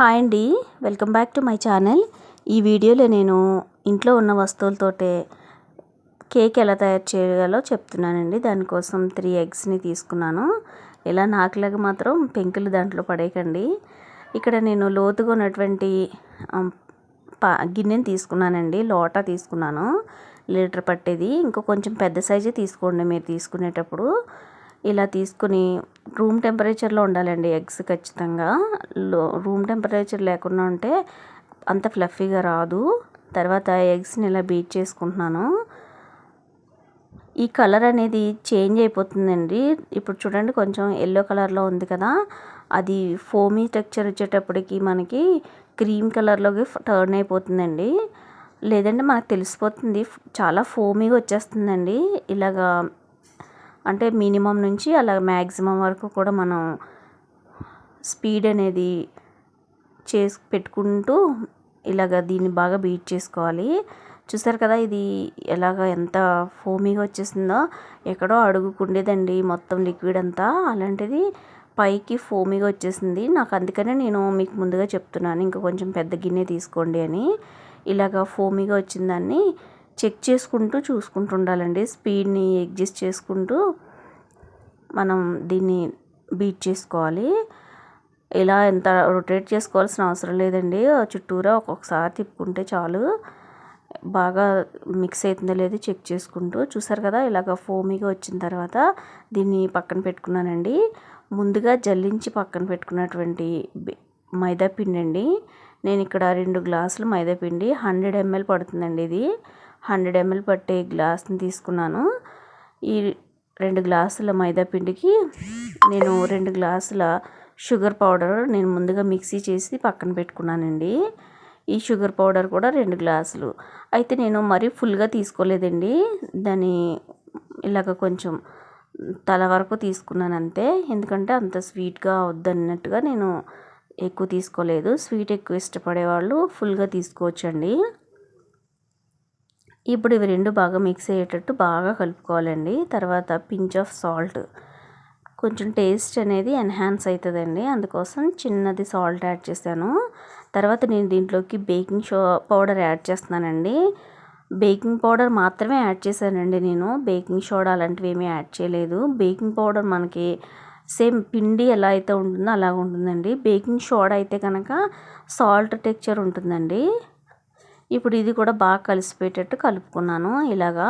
Hi అండి. Welcome back to my channel. ఈ వీడియోలో నేను ఇంట్లో ఉన్న వస్తువులతోటే కేక్ ఎలా తయారు చేయాలో చెప్తున్నానండి. దానికోసం త్రీ ఎగ్స్ని తీసుకున్నాను. ఇలా నాకులాగా మాత్రం పెంకులు దాంట్లో పడేయకండి. ఇక్కడ నేను లోతుగా ఉన్నటువంటి పా గిన్నెని తీసుకున్నానండి. లోటా తీసుకున్నాను. లీటర్ పట్టేది. ఇంకా కొంచెం పెద్ద సైజే తీసుకోండి మీరు తీసుకునేటప్పుడు. ఇలా తీసుకుని రూమ్ టెంపరేచర్లో ఉండాలండి ఎగ్స్ ఖచ్చితంగా. లో రూమ్ టెంపరేచర్ లేకుండా ఉంటే అంత ఫ్లఫీగా రాదు. తర్వాత ఎగ్స్ని ఇలా బీట్ చేసుకుంటున్నాను. ఈ కలర్ అనేది చేంజ్ అయిపోతుందండి. ఇప్పుడు చూడండి కొంచెం ఎల్లో కలర్లో ఉంది కదా. అది ఫోమీ టెక్చర్ వచ్చేటప్పటికి మనకి క్రీమ్ కలర్లోకి టర్న్ అయిపోతుందండి. లేదంటే మనకు తెలిసిపోతుంది. చాలా ఫోమీగా వచ్చేస్తుందండి. ఇలాగా అంటే మినిమం నుంచి అలా మ్యాక్సిమం వరకు కూడా మనం స్పీడ్ అనేది చేసి పెట్టుకుంటూ ఇలాగ దీన్ని బాగా బీట్ చేసుకోవాలి. చూసారు కదా ఇది ఎలాగ ఎంత ఫోమీగా వచ్చేసిందో? ఎక్కడో అడుగుకుండేదండి మొత్తం లిక్విడ్ అంతా. అలాంటిది పైకి ఫోమీగా వచ్చేసింది. నాకు అందుకనే నేను మీకు ముందుగా చెప్తున్నాను. ఇంకా కొంచెం పెద్ద గిన్నె తీసుకోండి అని. ఇలాగ ఫోమీగా వచ్చిందాన్ని చెక్ చేసుకుంటూ చూసుకుంటూ ఉండాలండి స్పీడ్ని అడ్జస్ట్ చేసుకుంటూ మనం దీన్ని బీట్ చేసుకోవాలి. ఇలా ఎంత రొటేట్ చేసుకోవాల్సిన అవసరం లేదండి. చుట్టూరా ఒక్కొక్కసారి తిప్పుకుంటే చాలు. బాగా మిక్స్ అవుతుందో లేదో చెక్ చేసుకుంటూ చూసారు కదా ఇలాగ ఫోమీగా వచ్చిన తర్వాత దీన్ని పక్కన పెట్టుకున్నానండి. ముందుగా జల్లించి పక్కన పెట్టుకున్నటువంటి మైదా పిండి అండి నేను ఇక్కడ రెండు గ్లాసులు మైదా పిండి హండ్రెడ్ ఎంఎల్ పడుతుందండి ఇది. హండ్రెడ్ ఎంఎల్ పట్టే గ్లాస్ని తీసుకున్నాను. ఈ రెండు గ్లాసుల మైదా పిండికి నేను రెండు గ్లాసుల షుగర్ పౌడర్ నేను ముందుగా మిక్సీ చేసి పక్కన పెట్టుకున్నానండి. ఈ షుగర్ పౌడర్ కూడా రెండు గ్లాసులు. అయితే నేను మరీ ఫుల్గా తీసుకోలేదండి. దాని ఇలాగ కొంచెం తల వరకు తీసుకున్నాను అంతే. ఎందుకంటే అంత స్వీట్గా వద్దన్నట్టుగా నేను ఎక్కువ తీసుకోలేదు. స్వీట్ ఎక్కువ ఇష్టపడే వాళ్ళు ఫుల్గా తీసుకోవచ్చండి. ఇప్పుడు ఇవి రెండు బాగా మిక్స్ అయ్యేటట్టు బాగా కలుపుకోవాలండి. తర్వాత పించ్ ఆఫ్ సాల్ట్ కొంచెం టేస్ట్ అనేది ఎన్హాన్స్ అవుతుందండి అందుకోసం చిన్నది సాల్ట్ యాడ్ చేశాను. తర్వాత నేను దీంట్లోకి బేకింగ్ షో పౌడర్ యాడ్ చేస్తున్నానండి. బేకింగ్ పౌడర్ మాత్రమే యాడ్ చేశానండి నేను. బేకింగ్ సోడా అలాంటివి ఏమీ యాడ్ చేయలేదు. బేకింగ్ పౌడర్ మనకి సేమ్ పిండి ఎలా అయితే ఉంటుందో అలా ఉంటుందండి బేకింగ్ సోడా అయితే కనుక సాల్ట్ టెక్చర్ ఉంటుందండి. ఇప్పుడు ఇది కూడా బాగా కలిసిపోయేటట్టు కలుపుకున్నాను. ఇలాగా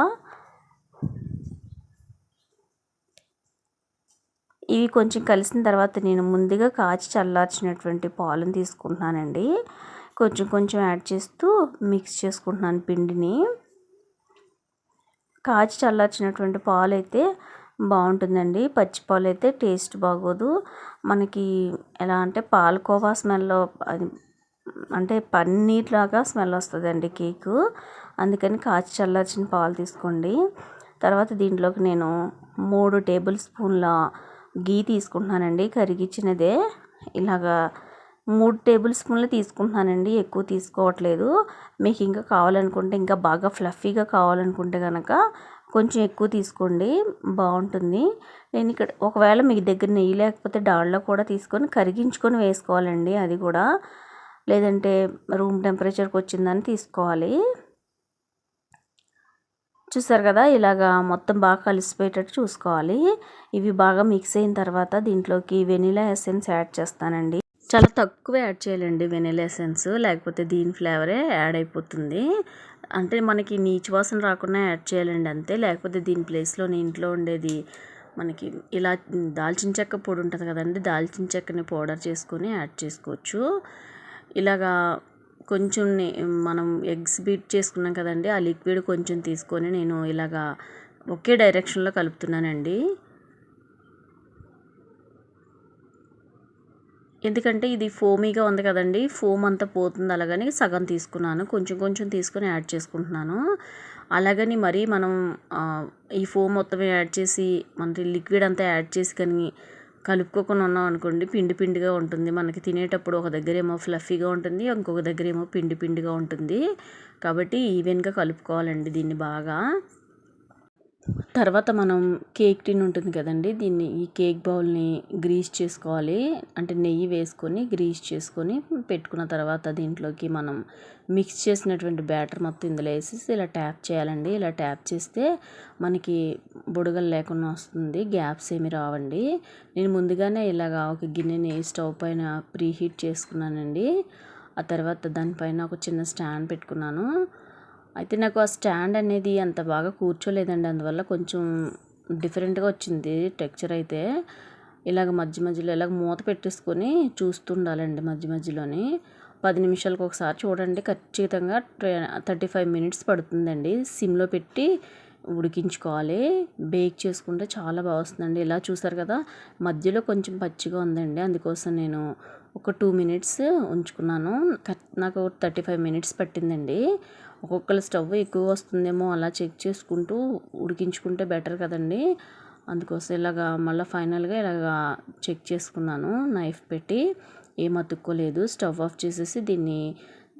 ఇవి కొంచెం కలిసిన తర్వాత నేను ముందుగా కాచి చల్లార్చినటువంటి పాలను తీసుకుంటున్నానండి. కొంచెం కొంచెం యాడ్ చేస్తూ మిక్స్ చేసుకుంటున్నాను పిండిని. కాచి చల్లార్చినటువంటి పాలు అయితే బాగుంటుందండి. పచ్చి పాలు అయితే టేస్ట్ బాగోదు. మనకి ఎలా అంటే పాలకోవా స్మెల్ అది అంటే పన్నీర్ లాగా స్మెల్ వస్తుందండి కేకు. అందుకని కాచి చల్లార్చిన పాలు తీసుకోండి. తర్వాత దీంట్లోకి నేను మూడు టేబుల్ స్పూన్ల గీ తీసుకుంటున్నానండి కరిగిచ్చినదే. ఇలాగా మూడు టేబుల్ స్పూన్లు తీసుకుంటున్నానండి ఎక్కువ తీసుకోవట్లేదు. మీకు ఇంకా కావాలనుకుంటే ఇంకా బాగా ఫ్లఫీగా కావాలనుకుంటే కనుక కొంచెం ఎక్కువ తీసుకోండి బాగుంటుంది. నేను ఇక్కడ ఒకవేళ మీ దగ్గర నెయ్యి లేకపోతే డాళ్ళలో కూడా తీసుకొని కరిగించుకొని వేసుకోవాలండి అది కూడా. లేదంటే రూమ్ టెంపరేచర్కి వచ్చిందని తీసుకోవాలి. చూసారు కదా ఇలాగా మొత్తం బాగా కలిసిపోయేటట్టు చూసుకోవాలి. ఇవి బాగా మిక్స్ అయిన తర్వాత దీంట్లోకి వెనిలా ఎసెన్స్ యాడ్ చేస్తానండి. చాలా తక్కువ యాడ్ చేయాలండి వెనిలా ఎసెన్స్ లేకపోతే దీని ఫ్లేవరే యాడ్ అయిపోతుంది. అంటే మనకి నీచు వాసన రాకుండా యాడ్ చేయాలండి అంతే. లేకపోతే దీని ప్లేస్లో ఇంట్లో ఉండేది మనకి ఇలా దాల్చిన చెక్క పొడి ఉంటుంది కదండి దాల్చిన చెక్కని పౌడర్ చేసుకొని యాడ్ చేసుకోవచ్చు. ఇలాగా కొంచెం మనం ఎగ్స్ బీట్ చేసుకున్నాం కదండి ఆ లిక్విడ్ కొంచెం తీసుకొని నేను ఇలాగా ఒకే డైరెక్షన్లో కలుపుతున్నానండి. ఎందుకంటే ఇది ఫోమీగా ఉంది కదండి ఫోమ్ అంతా పోతుంది అలాగని సగం తీసుకున్నాను కొంచెం కొంచెం తీసుకొని యాడ్ చేసుకుంటున్నాను. అలాగని మరీ మనం ఈ ఫోమ్ మొత్తం యాడ్ చేసి మన లిక్విడ్ అంతా యాడ్ చేసి కానీ కలుపుకోకుండా ఉన్నాం అనుకోండి పిండి పిండిగా ఉంటుంది. మనకి తినేటప్పుడు ఒక దగ్గర ఏమో ఫ్లఫీగా ఉంటుంది ఇంకొక దగ్గర ఏమో పిండి పిండిగా ఉంటుంది. కాబట్టి ఈవెన్గా కలుపుకోవాలండి దీన్ని బాగా. తర్వాత మనం కేక్ టిన్ ఉంటుంది కదండి దీన్ని ఈ కేక్ బౌల్ని గ్రీస్ చేసుకోవాలి. అంటే నెయ్యి వేసుకొని గ్రీస్ చేసుకొని పెట్టుకున్న తర్వాత దీంట్లోకి మనం మిక్స్ చేసినటువంటి బ్యాటర్ మొత్తం ఇందులో వేసేసి ఇలా ట్యాప్ చేయాలండి. ఇలా ట్యాప్ చేస్తే మనకి బుడగలు లేకుండా వస్తుంది గ్యాప్స్ ఏమి రావండి. నేను ముందుగానే ఇలాగా ఒక గిన్నెని స్టవ్ పైన ప్రీ హీట్ చేసుకున్నానండి. ఆ తర్వాత దానిపైన ఒక చిన్న స్టాండ్ పెట్టుకున్నాను. అయితే నాకు ఆ స్టాండ్ అనేది అంత బాగా కూర్చోలేదండి. అందువల్ల కొంచెం డిఫరెంట్గా వచ్చింది టెక్చర్ అయితే. ఇలాగ మధ్య మధ్యలో ఇలాగ మూత పెట్టేసుకొని చూస్తుండాలండి మధ్య మధ్యలోని. పది నిమిషాలకు ఒకసారి చూడండి. ఖచ్చితంగా థర్టీ ఫైవ్ మినిట్స్ పడుతుందండి. సిమ్లో పెట్టి ఉడికించుకోవాలి. బేక్ చేసుకుంటే చాలా బాగా వస్తుందండి. ఇలా చూసారు కదా మధ్యలో కొంచెం పచ్చిగా ఉందండి. అందుకోసం నేను ఒక టూ మినిట్స్ ఉంచుకున్నాను. నాకు థర్టీ ఫైవ్ మినిట్స్ పట్టిందండి. ఒక్కొక్కరు స్టవ్ ఎక్కువ వస్తుందేమో అలా చెక్ చేసుకుంటూ ఉడికించుకుంటే బెటర్ కదండి. అందుకోసం ఇలాగా మళ్ళీ ఫైనల్గా ఇలాగా చెక్ చేసుకున్నాను. నైఫ్ పెట్టి ఏం అతుక్కోలేదు. స్టవ్ ఆఫ్ చేసేసి దీన్ని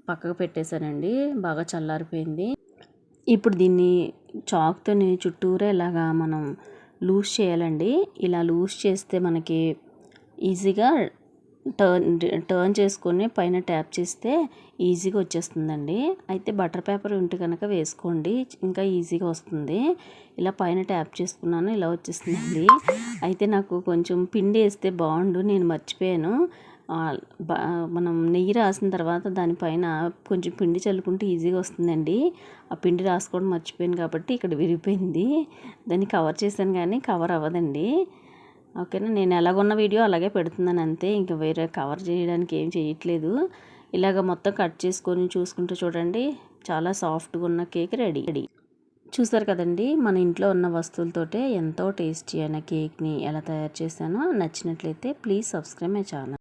పక్కకు పెట్టేశానండి. బాగా చల్లారిపోయింది. ఇప్పుడు దీన్ని చాక్తోని చుట్టూరా ఇలాగా మనం లూజ్ చేయాలండి. ఇలా లూజ్ చేస్తే మనకి ఈజీగా టర్న్ టర్న్ చేసుకొని పైన ట్యాప్ చేస్తే ఈజీగా వచ్చేస్తుందండి. అయితే బటర్ పేపర్ ఉంటే కనుక వేసుకోండి. ఇంకా ఈజీగా వస్తుంది. ఇలా పైన ట్యాప్ చేసుకున్నాను ఇలా వచ్చేస్తుందండి. అయితే నాకు కొంచెం పిండి వేస్తే బాగుండు నేను మర్చిపోయాను. మనం నెయ్యి రాసిన తర్వాత దానిపైన కొంచెం పిండి చల్లుకుంటే ఈజీగా వస్తుందండి. ఆ పిండి రాసుకోవడం మర్చిపోయాను కాబట్టి ఇక్కడ విరిగిపోయింది. దాన్ని కవర్ చేశాను కానీ కవర్ అవ్వదండి. ఓకేనా? నేను ఎలాగున్న వీడియో అలాగే పెడుతున్నాను అంతే. ఇంకా వేరే కవర్ చేయడానికి ఏం చేయట్లేదు. ఇలాగ మొత్తం కట్ చేసుకొని చూసుకుంటూ చూడండి. చాలా సాఫ్ట్గా ఉన్న కేక్ రెడీ రెడీ. చూసారు కదండి? మన ఇంట్లో ఉన్న వస్తువులతోటే ఎంతో టేస్టీ అయిన కేక్ని ఎలా తయారు చేశానో నచ్చినట్లయితే ప్లీజ్ సబ్స్క్రైబ్ మై ఛానల్.